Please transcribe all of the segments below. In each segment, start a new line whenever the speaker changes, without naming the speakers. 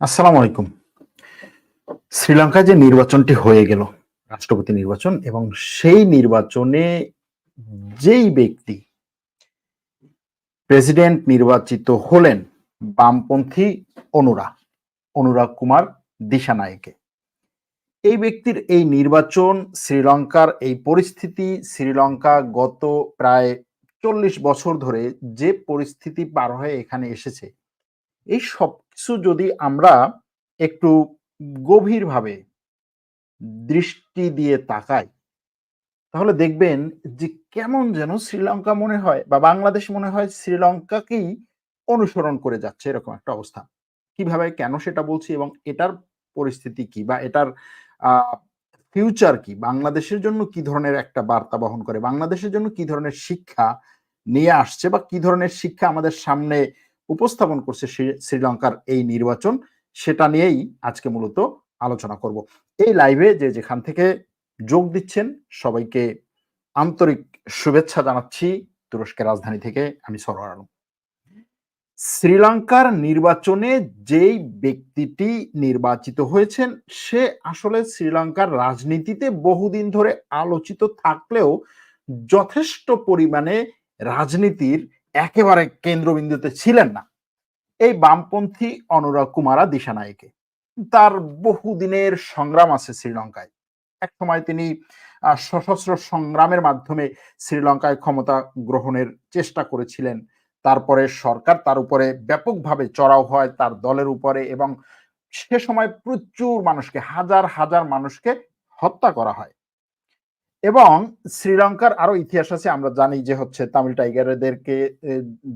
আসসালামু আলাইকুম। শ্রীলঙ্কায় যে নির্বাচনটি হয়ে গেল, রাষ্ট্রপতি নির্বাচন, এবং সেই নির্বাচনে যেই ব্যক্তি প্রেসিডেন্ট নির্বাচিত হলেন বামপন্থী অনুরা অনুরাগ কুমার দিশা দিশানায়কে। এই ব্যক্তির এই নির্বাচন শ্রীলঙ্কার এই পরিস্থিতি, শ্রীলঙ্কা গত প্রায় চল্লিশ বছর ধরে যে পরিস্থিতি পার হয়ে এখানে এসেছে, এই সবকিছু যদি আমরা একটু গভীরভাবে দৃষ্টি দিয়ে তাকাই, তাহলে দেখবেন যে কেমন যেন শ্রীলঙ্কা মনে হয় বা বাংলাদেশ মনে হয় শ্রীলঙ্কাকেই অনুসরণ করে যাচ্ছে এরকম একটা অবস্থা। কীভাবে, কেন সেটা বলছি এবং এটার পরিস্থিতি কি বা এটার ফিউচার কি? বাংলাদেশের জন্য কি ধরনের একটা বার্তা বহন করে? বাংলাদেশের জন্য কি ধরনের শিক্ষা নিয়ে আসছে বা কি ধরনের শিক্ষা আমাদের সামনে উপস্থাপন করছে শ্রীলঙ্কার এই নির্বাচন, সেটা নিয়েই আজকে মূলত আলোচনা করব। এই লাইভে যে যেখান থেকে যোগ দিচ্ছেন, সবাইকে আন্তরিক শুভেচ্ছা জানাচ্ছি তুরস্কের রাজধানী থেকে, আমি সরোয়ার আলম। শ্রীলঙ্কার নির্বাচনে যেই ব্যক্তিটি নির্বাচিত হয়েছেন, সে আসলে শ্রীলঙ্কার রাজনীতিতে বহুদিন ধরে আলোচিত থাকলেও যথেষ্ট পরিমাণে রাজনীতির একেবারে কেন্দ্রবিন্দুতে ছিলেন না। এই বামপন্থী অনুরাগ কুমারা দিশানায়কে। তার বহুদিনের সংগ্রাম আছে শ্রীলঙ্কায়। এক সময় তিনি সশস্ত্র সংগ্রামের মাধ্যমে শ্রীলঙ্কায় ক্ষমতা গ্রহণের চেষ্টা করেছিলেন। তারপরে সরকার তার উপরে ব্যাপকভাবে চড়াও হয় তার দলের উপরে এবং সে সময় প্রচুর মানুষকে, হাজার হাজার মানুষকে হত্যা করা হয়। এবং শ্রীলঙ্কার আরও ইতিহাস আছে, আমরা জানি যে হচ্ছে তামিল টাইগারদেরকে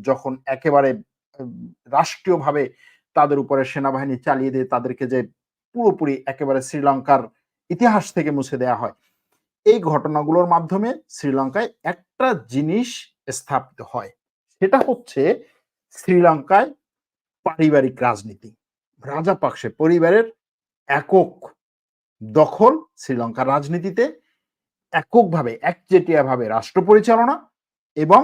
যখন একেবারে রাষ্ট্রীয়ভাবে তাদের উপরে সেনাবাহিনী চালিয়ে দিয়ে, তাদেরকে যে পুরোপুরি একেবারে শ্রীলঙ্কার ইতিহাস থেকে মুছে দেয়া হয়। এই ঘটনাগুলোর মাধ্যমে শ্রীলঙ্কায় একটা জিনিস স্থাপিত হয়, সেটা হচ্ছে শ্রীলঙ্কায় পারিবারিক রাজনীতি। রাজাপাকসে পরিবারের একক দখল শ্রীলঙ্কার রাজনীতিতে এককভাবে, একচেটিয়াভাবে রাষ্ট্র পরিচালনা এবং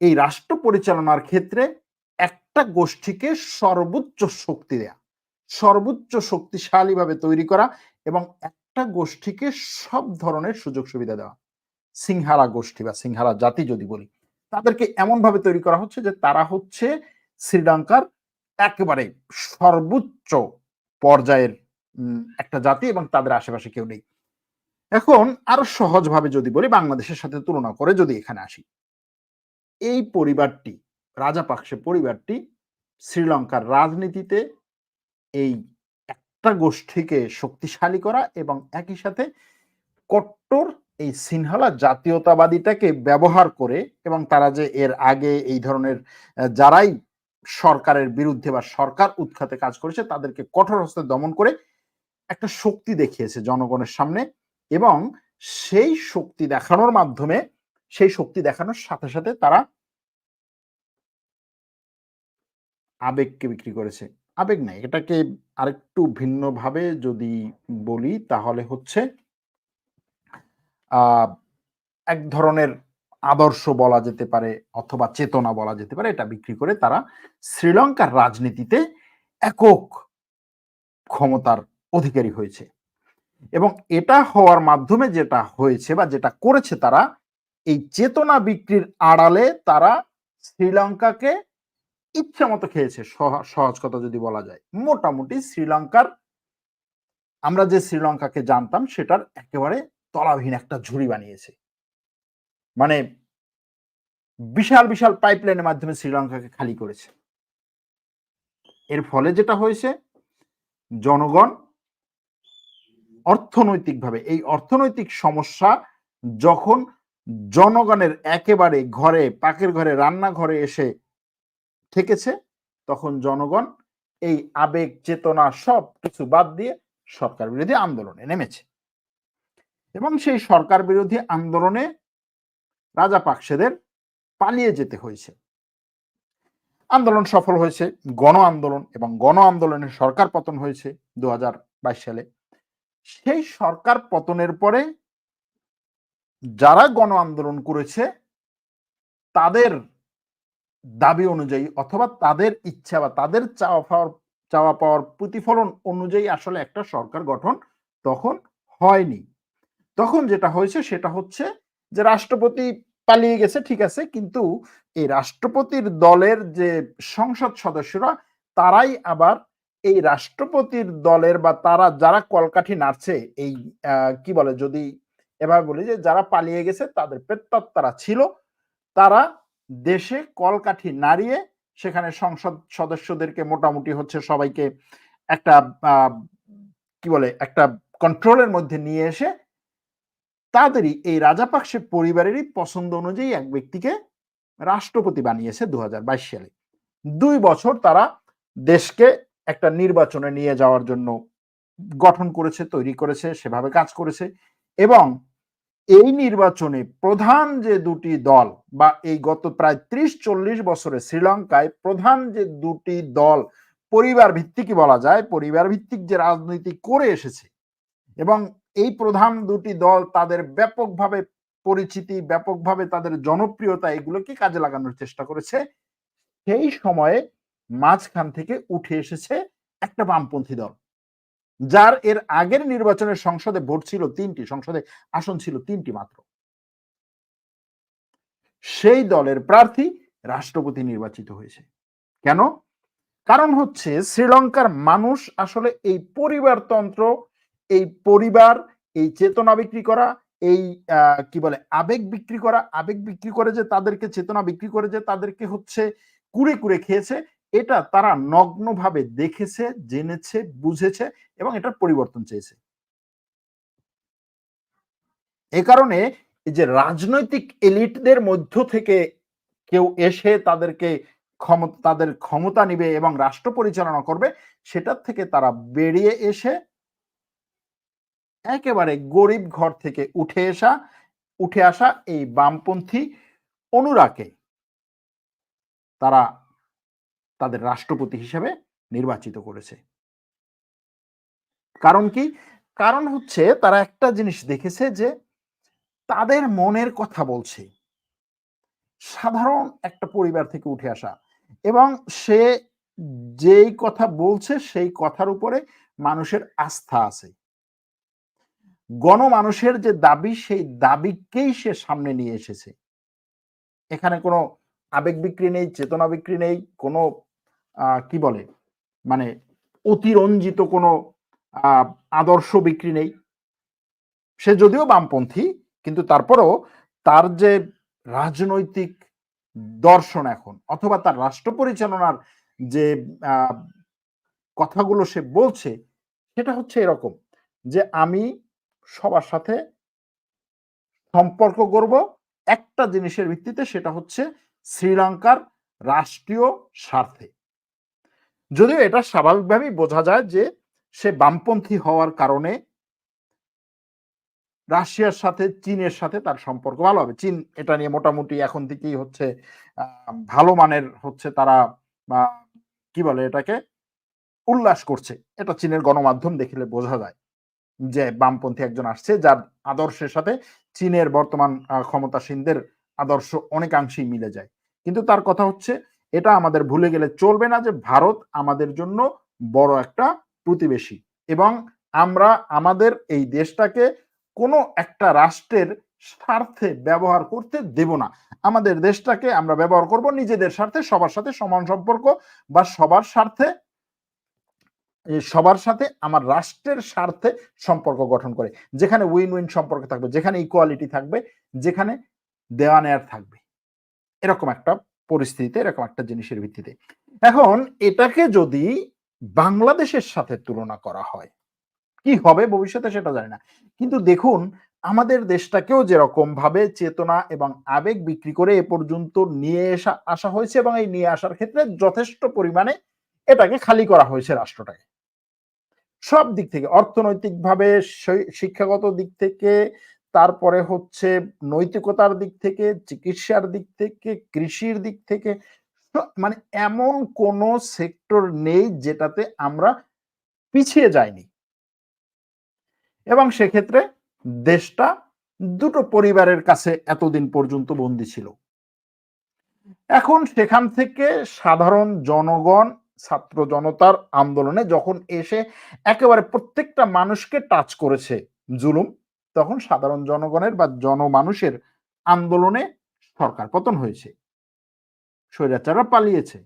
এই রাষ্ট্র পরিচালনার ক্ষেত্রে একটা গোষ্ঠীকে সর্বোচ্চ শক্তি দেয়া, সর্বোচ্চ শক্তিশালীভাবে তৈরি করা এবং একটা গোষ্ঠীকে সব ধরনের সুযোগ সুবিধা দেওয়া। সিংহারা গোষ্ঠী বা সিংহারা জাতি যদি বলি, তাদেরকে এমন ভাবে তৈরি করা হচ্ছে যে তারা হচ্ছে শ্রীলঙ্কার একেবারে সর্বোচ্চ পর্যায়ের একটা জাতি এবং তাদের আশেপাশে কেউ নেই। এখন আরও সহজভাবে যদি বলি, বাংলাদেশের সাথে তুলনা করে যদি এখানে আসি। এই পরিবারটি রাজাপাকসে পরিবারটি শ্রীলঙ্কার রাজনীতিতে এই একটা গোষ্ঠীকে শক্তিশালী করা এবং একই সাথে কট্টর এই সিনহালা জাতীয়তাবাদীটাকে ব্যবহার করে এবং তারা যে এর আগে এই ধরনের যারাই সরকারের বিরুদ্ধে বা সরকার উৎখাতে কাজ করেছে, তাদেরকে কঠোর হস্তে দমন করে একটা শক্তি দেখিয়েছে জনগণের সামনে। এবং সেই শক্তি দেখানোর মাধ্যমে, সেই শক্তি দেখানোর সাথে সাথে তারা আবেগকে বিক্রি করেছে। আবেগ নাই, এটাকে আরেকটু ভিন্নভাবে যদি বলি তাহলে হচ্ছে এক ধরনের আদর্শ বলা যেতে পারে অথবা চেতনা বলা যেতে পারে, এটা বিক্রি করে তারা শ্রীলঙ্কার রাজনীতিতে একক ক্ষমতার অধিকারী হয়েছে। এবং এটা হওয়ার মাধ্যমে যেটা হয়েছে বা যেটা করেছে তারা, এই চেতনা বিক্রির আড়ালে তারা শ্রীলঙ্কাকে ইচ্ছা মতো খেয়েছে সহজ কথা যদি বলা যায়। মোটামুটি শ্রীলঙ্কার, আমরা যে শ্রীলঙ্কাকে জানতাম সেটার একেবারে তলাবিহীন একটা ঝুড়ি বানিয়েছে। মানে বিশাল বিশাল পাইপলাইনের মাধ্যমে শ্রীলঙ্কাকে খালি করেছে। এর ফলে যেটা হয়েছে, জনগণ অর্থনৈতিকভাবে। এই অর্থনৈতিক সমস্যা যখন জনগণের একেবারে ঘরে, পাকের ঘরে, রান্নাঘরে এসে থেকেছে, তখন জনগণ এই আবেগ, চেতনা সব কিছু বাদ দিয়ে সরকার বিরোধী আন্দোলনে নেমেছে। এবং সেই সরকার বিরোধী আন্দোলনে রাজা পাকসেদের পালিয়ে যেতে হয়েছে। আন্দোলন সফল হয়েছে, গণ আন্দোলন এবং গণ আন্দোলনের সরকার পতন হয়েছে দু হাজার বাইশ সালে। সেই সরকার পতনের পরে যারা গণ আন্দোলন করেছে, তাদের দাবি অনুযায়ী অথবা তাদের ইচ্ছা বা তাদের চাওয়া পাওয়ার চাওয়া পাওয়ার প্রতিফলন অনুযায়ী আসলে একটা সরকার গঠন তখন হয়নি। তখন যেটা হয়েছে সেটা হচ্ছে যে রাষ্ট্রপতি পালিয়ে গেছে, ঠিক আছে, কিন্তু এই রাষ্ট্রপতির দলের যে সংসদ সদস্যরা, তারাই আবার এই রাষ্ট্রপতির দলের বা তারা যারা কলকাঠি নাড়ছে, এই কি বলে যদি এভাবে বলি যে যারা পালিয়ে গেছে তাদের প্রেত্যাত্মারা ছিল, তারা দেশে কলকাঠি নাড়িয়ে সেখানে সংসদ সদস্যদেরকে মোটামুটি হচ্ছে সবাইকে একটা কি বলে, একটা কন্ট্রোলের মধ্যে নিয়ে এসে তাদেরই এই রাজাপাকসে পরিবারেরই পছন্দ অনুযায়ী এক ব্যক্তিকে রাষ্ট্রপতি বানিয়েছে দু হাজার বাইশ সালে। দুই বছর তারা দেশকে একটা নির্বাচনে নিয়ে যাওয়ার জন্য গঠন করেছে, তৈরি করেছে, সেভাবে কাজ করেছে এবং এই নির্বাচনে প্রধান যে দুটি দল বা এই গত প্রায় ত্রিশ চল্লিশ বছরে শ্রীলঙ্কায় প্রধান যে দুটি দল পরিবার ভিত্তিক বলা যায়, পরিবার ভিত্তিক যে রাজনীতি করে এসেছে এবং এই প্রধান দুটি দল তাদের ব্যাপকভাবে পরিচিতি, ব্যাপকভাবে তাদের জনপ্রিয়তা এগুলোকে কাজে লাগানোর চেষ্টা করেছে, সেই সময়ে মাঝখান থেকে উঠে এসেছে একটা বামপন্থী দল। যার এর আগের নির্বাচনের সংসদে ভোট ছিল তিনটি, সংসদে আসন ছিল তিনটি মাত্র। সেই দলের প্রার্থী রাষ্ট্রপতি নির্বাচিত হয়েছে। কেন? কারণ হচ্ছে শ্রীলঙ্কার মানুষ আসলে এই পরিবারতন্ত্র এই পরিবার, এই চেতনা বিক্রি করা, এই কি বলে, আবেগ বিক্রি করা, আবেগ বিক্রি করে যে তাদেরকে, চেতনা বিক্রি করে যে তাদেরকে হচ্ছে কুড়ে কুড়ে খেয়েছে এটা তারা নগ্নভাবে দেখেছে, জেনেছে, বুঝেছে এবং এটার পরিবর্তন চেয়েছে। এ কারণে যে রাজনৈতিক এলিটদের মধ্য থেকে কেউ এসে তাদেরকে ক্ষমতা তাদের ক্ষমতা নিবে এবং রাষ্ট্র পরিচালনা করবে, সেটার থেকে তারা বেরিয়ে এসে একেবারে গরিব ঘর থেকে উঠে আসা উঠে আসা এই বামপন্থী অনুরাকে তারা তাদের রাষ্ট্রপতি হিসেবে নির্বাচিত করেছে। কারণ কি? কারণ হচ্ছে তারা একটা জিনিস দেখেছে যে তাদের মনের কথা বলছে। সাধারণ একটা পরিবার থেকে উঠে আসা এবং সে যেই কথা বলছে সেই কথার উপরে মানুষের আস্থা আছে। গণমানুষের যে দাবি সেই দাবিকেই সে সামনে নিয়ে এসেছে। এখানে কোনো আবেগ বিক্রি নেই, চেতনা বিক্রি নেই, কোনো কি বলে? মানে অতিরঞ্জিত কোনো আদর্শ বিক্রি নেই। সে যদিও বামপন্থী, কিন্তু তারপরও তার যে রাজনৈতিক দর্শন এখন, অথবা তার রাষ্ট্র পরিচালনার যে কথাগুলো সে বলছে, সেটা হচ্ছে এরকম যে, আমি সবার সাথে সম্পর্ক করব। একটা জিনিসের ভিত্তিতে সেটা হচ্ছে শ্রীলঙ্কার রাষ্ট্রীয় স্বার্থে। যদিও এটা স্বাভাবিকভাবেই বোঝা যায় যে সে বামপন্থী হওয়ার কারণে রাশিয়ার সাথে, চীনের সাথে তার সম্পর্ক ভালো হবে। চীন এটা নিয়ে মোটামুটি এখন থেকেই হচ্ছে ভালো মানের হচ্ছে তারা কি বলে এটাকে, উল্লাস করছে। এটা চীনের গণমাধ্যম দেখলে বোঝা যায় যে বামপন্থী একজন আসছে যার আদর্শের সাথে চীনের বর্তমান ক্ষমতাসীনদের আদর্শ অনেকাংশেই মিলে যায়। কিন্তু তার কথা হচ্ছে এটা আমাদের ভুলে গেলে চলবে না যে ভারত আমাদের জন্য বড় একটা প্রতিবেশী। এবং আমরা আমাদের এই দেশটাকে কোনো একটা রাষ্ট্রের স্বার্থে ব্যবহার করতে দেব না। আমাদের দেশটাকে আমরা ব্যবহার করব নিজেদের স্বার্থে, সবার সাথে সমান সম্পর্ক বা সবার স্বার্থে সবার সাথে আমার রাষ্ট্রের স্বার্থে সম্পর্ক গঠন করে। যেখানে উইন উইন সম্পর্ক থাকবে, যেখানে ইকুয়ালিটি থাকবে, যেখানে দেওয়া নেয়ার থাকবে। এরকম একটা পরিস্থিতিতে এরকম একটা জিনিসের ভিত্তিতে। এখন এটাকে যদি বাংলাদেশের সাথে তুলনা করা হয়, কি হবে ভবিষ্যতে সেটা জানি না। কিন্তু দেখুন, আমাদের দেশটাকেও যেরকম ভাবে চেতনা এবং আবেগ বিক্রি করে এ পর্যন্ত নিয়ে আসা আসা হয়েছে এবং এই নিয়ে আসার ক্ষেত্রে যথেষ্ট পরিমাণে এটাকে খালি করা হয়েছে রাষ্ট্রটাকে। সব দিক থেকে, অর্থনৈতিকভাবে শিক্ষাগত দিক থেকে তারপরে হচ্ছে নৈতিকতার দিক থেকে, চিকিৎসার দিক থেকে, কৃষির দিক থেকে মানে এমন কোন সেক্টর নেই যেটাতে আমরা পিছিয়ে যাইনি। এবং সেক্ষেত্রে দেশটা দুটো পরিবারের কাছে এতদিন পর্যন্ত বন্দী ছিল। এখন সেখান থেকে সাধারণ জনগণ, ছাত্র জনতার আন্দোলনে যখন এসে একেবারে প্রত্যেকটা মানুষকে টাচ করেছে জুলুম তখন সাধারণ জনগণের বা জনমানুষের আন্দোলনে সরকার পতন হয়েছে। স্বৈরাচাররা পালিয়েছে।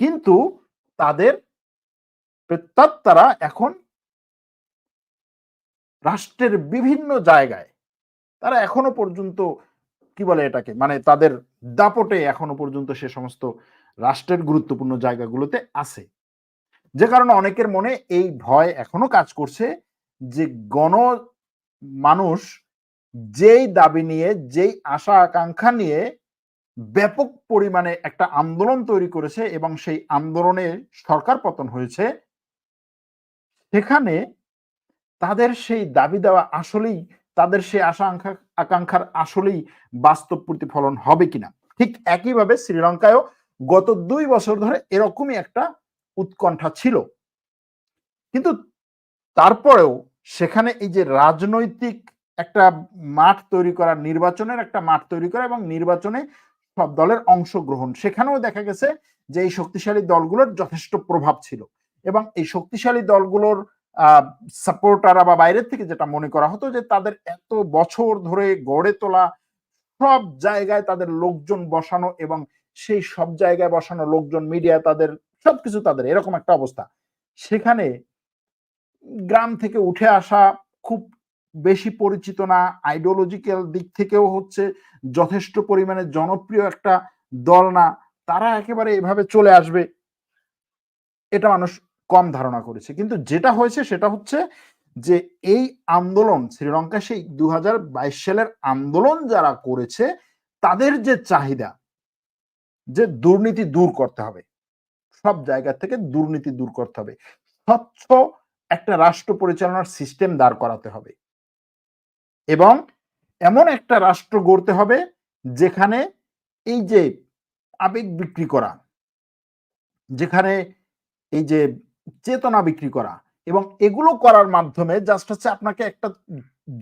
কিন্তু তাদের প্রেতাত্মারা এখন রাষ্ট্রের বিভিন্ন জায়গায়, তারা এখনও পর্যন্ত কি বলে এটাকে? মানে তাদের দাপটে এখনও পর্যন্ত সে সমস্ত রাষ্ট্রের গুরুত্বপূর্ণ জায়গাগুলোতে আছে। যে কারণে অনেকের মনে এই ভয় এখনও কাজ করছে যে গণ মানুষ যেই দাবি নিয়ে, যেই আশা আকাঙ্ক্ষা নিয়ে ব্যাপক পরিমাণে একটা আন্দোলন তৈরি করেছে এবং সেই আন্দোলনে সরকার পতন হয়েছে, সেখানে তাদের সেই দাবি দেওয়া আসলেই, তাদের সেই আশা আকাঙ্ক্ষার আসলেই বাস্তব প্রতিফলন হবে কিনা। ঠিক একইভাবে শ্রীলঙ্কায়ও গত দুই বছর ধরে এরকমই একটা উৎকণ্ঠা ছিল। কিন্তু তারপরেও সেখানে এই যে রাজনৈতিক একটা মাঠ তৈরি করা, নির্বাচনের একটা মাঠ তৈরি করা এবং নির্বাচনে সব দলের অংশগ্রহণ, সেখানেও দেখা গেছে যে এই শক্তিশালী দলগুলোর যথেষ্ট প্রভাব ছিল এবং এই শক্তিশালী দলগুলোর সাপোর্টাররা বা বাইরের থেকে যেটা মনে করা হতো যে তাদের এত বছর ধরে গড়ে তোলা সব জায়গায় তাদের লোকজন বসানো এবং সেই সব জায়গায় বসানো লোকজন মিডিয়া তাদের সবকিছু তাদের, এরকম একটা অবস্থা। সেখানে গ্রাম থেকে উঠে আসা খুব বেশি পরিচিত না। আইডিওলজিক্যাল দিক থেকেও হচ্ছে যথেষ্ট পরিমাণে জনপ্রিয় একটা দল না। তারা একেবারে এভাবে চলে আসবে এটা মানুষ কম ধারণা করেছে। কিন্তু যেটা হয়েছে সেটা হচ্ছে যে এই আন্দোলন, শ্রীলঙ্কা সেই দু হাজার বাইশ সালের আন্দোলন যারা করেছে, তাদের যে চাহিদা যে দুর্নীতি দূর করতে হবে, সব জায়গা থেকে দুর্নীতি দূর করতে হবে। স্বচ্ছ একটা রাষ্ট্র পরিচালনার সিস্টেম দাঁড় করাতে হবে। এবং এমন একটা রাষ্ট্র গড়তে হবে যেখানে এই যে আবেগ বিক্রি করা, যেখানে এই যে চেতনা বিক্রি করা এবং এগুলো করার মাধ্যমে জাস্ট হচ্ছে আপনাকে একটা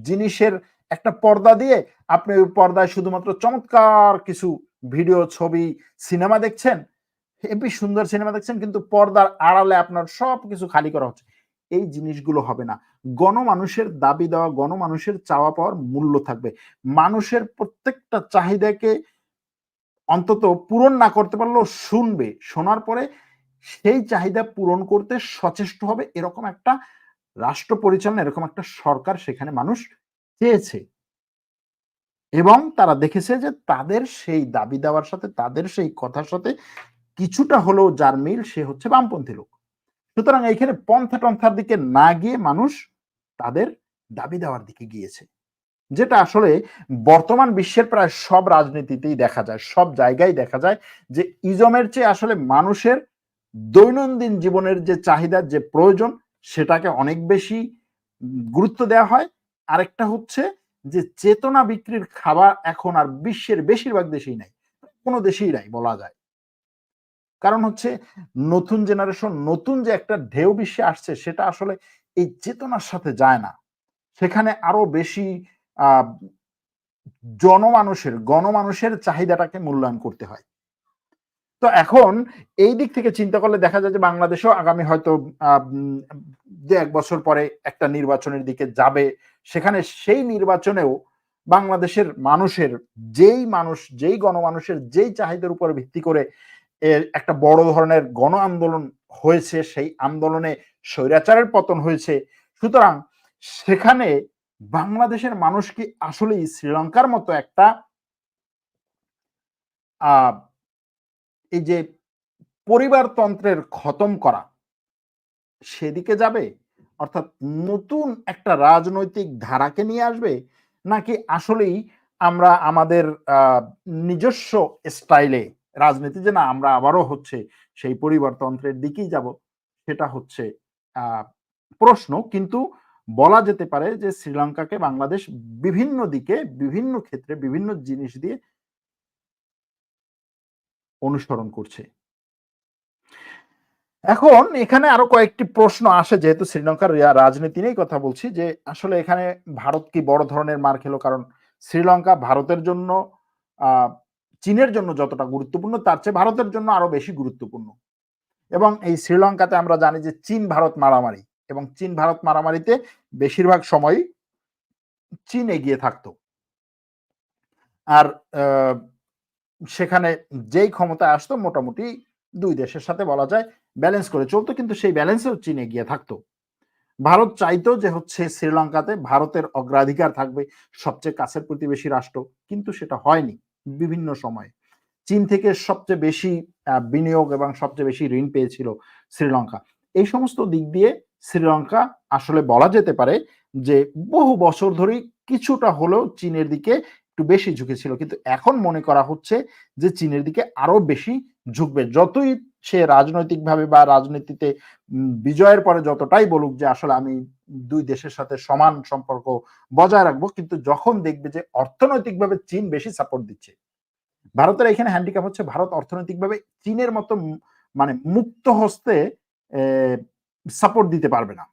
জিনিসের একটা পর্দা দিয়ে আপনি ওই পর্দায় শুধুমাত্র চমৎকার কিছু ভিডিও ছবি সিনেমা দেখছেন। হেবি সুন্দর সিনেমা দেখছেন কিন্তু পর্দার আড়ালে আপনার সব কিছু খালি করা হচ্ছে। এই জিনিসগুলো হবে না। গণমানুষের দাবি দেওয়া, গণমানুষের চাওয়া পাওয়ার মূল্য থাকবে। মানুষের প্রত্যেকটা চাহিদাকে অন্তত পূরণ না করতে পারলেও শুনবে। শোনার পরে সেই চাহিদা পূরণ করতে সচেষ্ট হবে এরকম একটা রাষ্ট্র পরিচালনা, এরকম একটা সরকার সেখানে মানুষ চেয়েছে। এবং তারা দেখেছে যে তাদের সেই দাবি দেওয়ার সাথে, তাদের সেই কথার সাথে কিছুটা হলেও যার মিল সে হচ্ছে বামপন্থী লোক। সুতরাং এইখানে পন্থা টন্থার দিকে না গিয়ে মানুষ তাদের দাবি দেওয়ার দিকে গিয়েছে। যেটা আসলে বর্তমান বিশ্বের প্রায় সব রাজনীতিতেই দেখা যায়, সব জায়গায় দেখা যায় যে ইজমের চেয়ে আসলে মানুষের দৈনন্দিন জীবনের যে চাহিদা, যে প্রয়োজন, সেটাকে অনেক বেশি গুরুত্ব দেওয়া হয়। আরেকটা হচ্ছে যে চেতনা বিক্রির খাবার এখন আর বিশ্বের বেশিরভাগ দেশেই নাই, কোনো দেশেই নাই বলা যায়। কারণ হচ্ছে নতুন জেনারেশন নতুন যে একটা ঢেউ বিশ্বে আসছে, সেটা আসলে এই চেতনার সাথে যায় না। সেখানে আরও বেশি জনমানুষের, গণমানুষের চাহিদাটাকে মূল্যায়ন করতে হয়। তো এখন এই দিক থেকে চিন্তা করলে দেখা যায় যে বাংলাদেশও আগামী হয়তো যে এক বছর পরে একটা নির্বাচনের দিকে যাবে। সেখানে সেই নির্বাচনেও বাংলাদেশের মানুষের, যেই মানুষ, যেই গণমানুষের যেই চাহিদার উপর ভিত্তি করে একটা বড় ধরনের গণ আন্দোলন হয়েছে, সেই আন্দোলনে স্বৈরাচারের পতন হয়েছে। সুতরাং সেখানে বাংলাদেশের মানুষ কি আসলেই শ্রীলঙ্কার মতো একটা এই যে পরিবারতন্ত্রের খতম করা, সেদিকে যাবে? অর্থাৎ নতুন একটা রাজনৈতিক ধারাকে নিয়ে আসবে? নাকি আসলেই আমরা আমাদের নিজস্ব স্টাইলে রাজনীতি যে না, আমরা আবারও হচ্ছে সেই পরিবারতন্ত্রের দিকেই যাব, সেটা হচ্ছে প্রশ্ন। কিন্তু বলা যেতে পারে যে, শ্রীলঙ্কাকে বাংলাদেশ বিভিন্ন দিকে, বিভিন্ন ক্ষেত্রে, বিভিন্ন জিনিস দিয়ে অনুসরণ করছে। এখন এখানে আরও কয়েকটি প্রশ্ন আসে, যেহেতু শ্রীলঙ্কার রাজনীতি নিয়েই কথা বলছি, যে আসলে এখানে ভারত কি বড় ধরনের মার খেলো? কারণ শ্রীলঙ্কা ভারতের জন্য চীনের জন্য যতটা গুরুত্বপূর্ণ, তার চেয়ে ভারতের জন্য আরও বেশি গুরুত্বপূর্ণ। এবং এই শ্রীলঙ্কাতে আমরা জানি যে চীন ভারত মারামারি এবং চীন ভারত মারামারিতে বেশিরভাগ সময় চীন এগিয়ে থাকতো। আর সেখানে যেই ক্ষমতায় আসতো মোটামুটি দুই দেশের সাথে বলা যায় ব্যালেন্স করে চলতো, কিন্তু সেই ব্যালেন্সেও চীন এগিয়ে থাকতো। ভারত চাইতো যে হচ্ছে শ্রীলঙ্কাতে ভারতের অগ্রাধিকার থাকবে, সবচেয়ে কাছের প্রতিবেশী রাষ্ট্র, কিন্তু সেটা হয়নি। বিভিন্ন সময়ে। চীন থেকে সবচেয়ে বেশি বিনিয়োগ এবং সবচেয়ে বেশি ঋণ পেয়েছিল শ্রীলঙ্কা। এই সমস্ত দিক দিয়ে শ্রীলঙ্কা আসলে বলা যেতে পারে যে, বহু বছর ধরেই কিছুটা হলেও চীনের দিকে একটু বেশি ঝুঁকেছিল। কিন্তু এখন মনে করা হচ্ছে যে, চীনের দিকে আরও বেশি ঝুঁকবে। যতই সে রাজনৈতিকভাবে বা রাজনীতিতে বিজয়ের পরে যতটাই বলুক যে, আসলে আমি দুই দেশের সাথে সমান সম্পর্ক বজায় রাখব, কিন্তু যখন দেখবে যে অর্থনৈতিকভাবে চীন বেশি সাপোর্ট দিচ্ছে, ভারতের এখানে হ্যান্ডিক্যাপ হচ্ছে ভারত অর্থনৈতিকভাবে চীনের মতো মানে মুক্ত হস্তে সাপোর্ট দিতে পারবে না।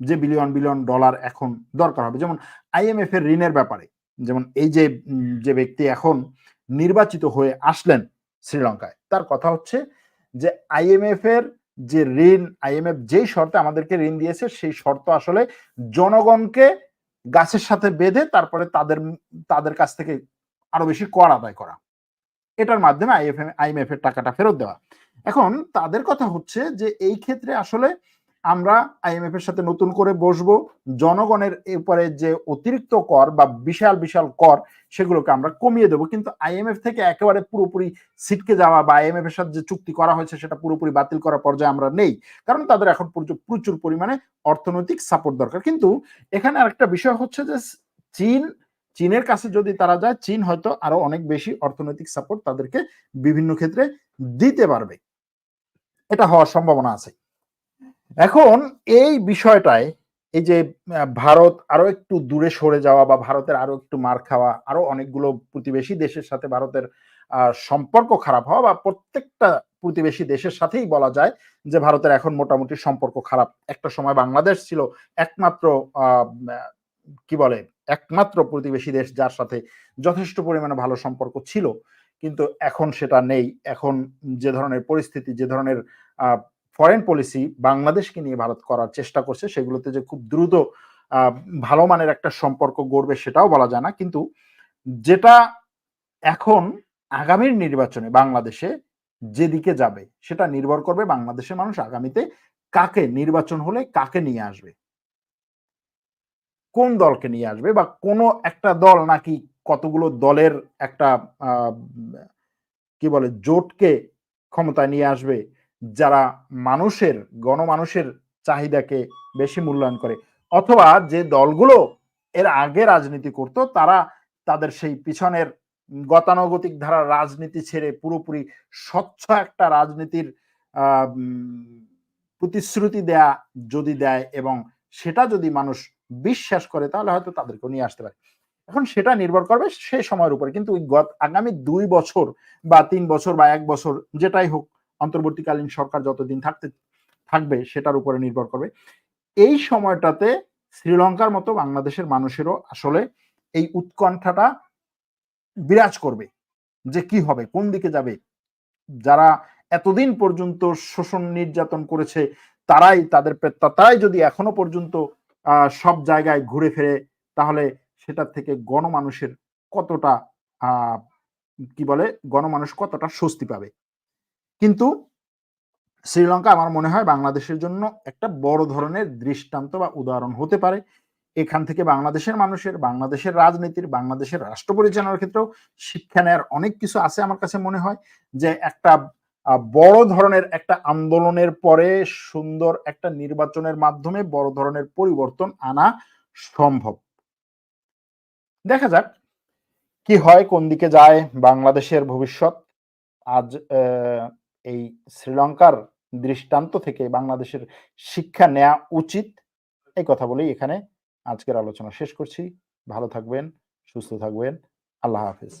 যে বিলিয়ন বিলিয়ন ডলার এখন দরকার হবে। যেমন আইএমএফ এর ঋণের ব্যাপারে, যেমন এই যে যে ব্যক্তি এখন নির্বাচিত হয়ে আসলেন শ্রীলঙ্কায়, তার কথা হচ্ছে যে আইএমএফ এর যে ঋণ আইএমএফ যেই শর্তে আমাদেরকে ঋণ দিয়েছে, সেই শর্ত আসলে জনগণকে গাছের সাথে বেঁধে তারপরে তাদের তাদের কাছ থেকে আরও বেশি কর আদায় করা। এটার মাধ্যমে আইএফএম আইএমএফ এর টাকাটা ফেরত দেওয়া। এখন তাদের কথা হচ্ছে যে এই ক্ষেত্রে আসলে আমরা আইএমএফ এর সাথে নতুন করে বসবো। জনগণের উপরে যে অতিরিক্ত কর বা বিশাল বিশাল কর, সেগুলোকে আমরা কমিয়ে দেবো। কিন্তু আইএমএফ থেকে একেবারে পুরোপুরি সিটকে যাওয়া বা আইএমএফ এর সাথে যে চুক্তি করা হয়েছে, সেটা পুরোপুরি বাতিল করার পর্যায়ে আমরা নেই। কারণ তাদের এখন প্রচুর পরিমাণে অর্থনৈতিক সাপোর্ট দরকার। কিন্তু এখানে আরেকটা বিষয় হচ্ছে যে চীন, চীনের কাছে যদি তারা যায়, চীন হয়তো আরও অনেক বেশি অর্থনৈতিক সাপোর্ট তাদেরকে বিভিন্ন ক্ষেত্রে দিতে পারবে। এটা হওয়ার সম্ভাবনা আছে। এখন এই বিষয়টায় এই যে ভারত আরও একটু দূরে সরে যাওয়া বা ভারতের আরও একটু মার খাওয়া, আরও অনেকগুলো প্রতিবেশী দেশের সাথে ভারতের সম্পর্ক খারাপ হওয়া বা প্রত্যেকটা প্রতিবেশী দেশের সাথেই বলা যায় যে, ভারতের এখন মোটামুটি সম্পর্ক খারাপ। একটা সময় বাংলাদেশ ছিল একমাত্র কি বলে, একমাত্র প্রতিবেশী দেশ যার সাথে যথেষ্ট পরিমাণে ভালো সম্পর্ক ছিল। কিন্তু এখন সেটা নেই। এখন যে ধরনের পরিস্থিতি, যে ধরনের ফরেন পলিসি বাংলাদেশকে নিয়ে ভারত করার চেষ্টা করছে, সেগুলোতে যে খুব দ্রুত ভালো মানের একটা সম্পর্ক গড়বে সেটাও বলা যায় না। কিন্তু যেটা এখন আগামীর নির্বাচনে বাংলাদেশে যেদিকে যাবে, সেটা নির্ভর করবে বাংলাদেশের মানুষ আগামীতে কাকে নির্বাচন হলে কাকে নিয়ে আসবে। কোন দলকে নিয়ে আসবে বা কোনো একটা দল নাকি কতগুলো দলের একটা কি বলে, জোটকে ক্ষমতায় নিয়ে আসবে যারা মানুষের, গণমানুষের চাহিদাকে বেশি মূল্যায়ন করে অথবা যে দলগুলো এর আগে রাজনীতি করত, তারা তাদের সেই পিছনের গতানুগতিক ধারা রাজনীতি ছেড়ে পুরোপুরি স্বচ্ছ একটা রাজনীতির প্রতিশ্রুতি দেয়া যদি দেয় এবং সেটা যদি মানুষ বিশ্বাস করে, তাহলে হয়তো তাদেরকে নিয়ে আসতে পারে। এখন সেটা নির্ভর করবে সে সময়ের উপরে। কিন্তু আগামী দুই বছর বা তিন বছর বা এক বছর যেটাই হোক অন্তর্বর্তীকালীন সরকার যতদিন থাকতে, থাকবে সেটার উপরে নির্ভর করবে। এই সময়টাতে শ্রীলঙ্কার মতো বাংলাদেশের মানুষেরও আসলে এই উৎকণ্ঠাটা বিরাজ করবে যে কি হবে, কোন দিকে যাবে। যারা এতদিন পর্যন্ত শোষণ নির্যাতন করেছে, তারাই তাদের তারাই যদি এখনও পর্যন্ত সব জায়গায় ঘুরে ফেরে, তাহলে সেটার থেকে গণমানুষের কতটা কি বলে, গণমানুষ কতটা স্বস্তি পাবে। কিন্তু শ্রীলঙ্কা আমার মনে হয় বাংলাদেশের জন্য একটা বড় ধরনের দৃষ্টান্ত বা উদাহরণ হতে পারে। এখান থেকে বাংলাদেশের মানুষের, বাংলাদেশের রাজনীতির, বাংলাদেশের রাষ্ট্র পরিচালনার ক্ষেত্রেও শিক্ষা নেওয়ার অনেক কিছু আছে আমার কাছে মনে হয় যে একটা বড় ধরনের একটা আন্দোলনের পরে সুন্দর একটা নির্বাচনের মাধ্যমে বড় ধরনের পরিবর্তন আনা সম্ভব। দেখা যাক কি হয়, কোন দিকে যায় বাংলাদেশের ভবিষ্যৎ। আজ এই শ্রীলঙ্কার দৃষ্টান্ত থেকে বাংলাদেশের শিক্ষা নেওয়া উচিত। এই কথা বলেই এখানে আজকের আলোচনা শেষ করছি। ভালো থাকবেন, সুস্থ থাকবেন। আল্লাহ হাফিজ।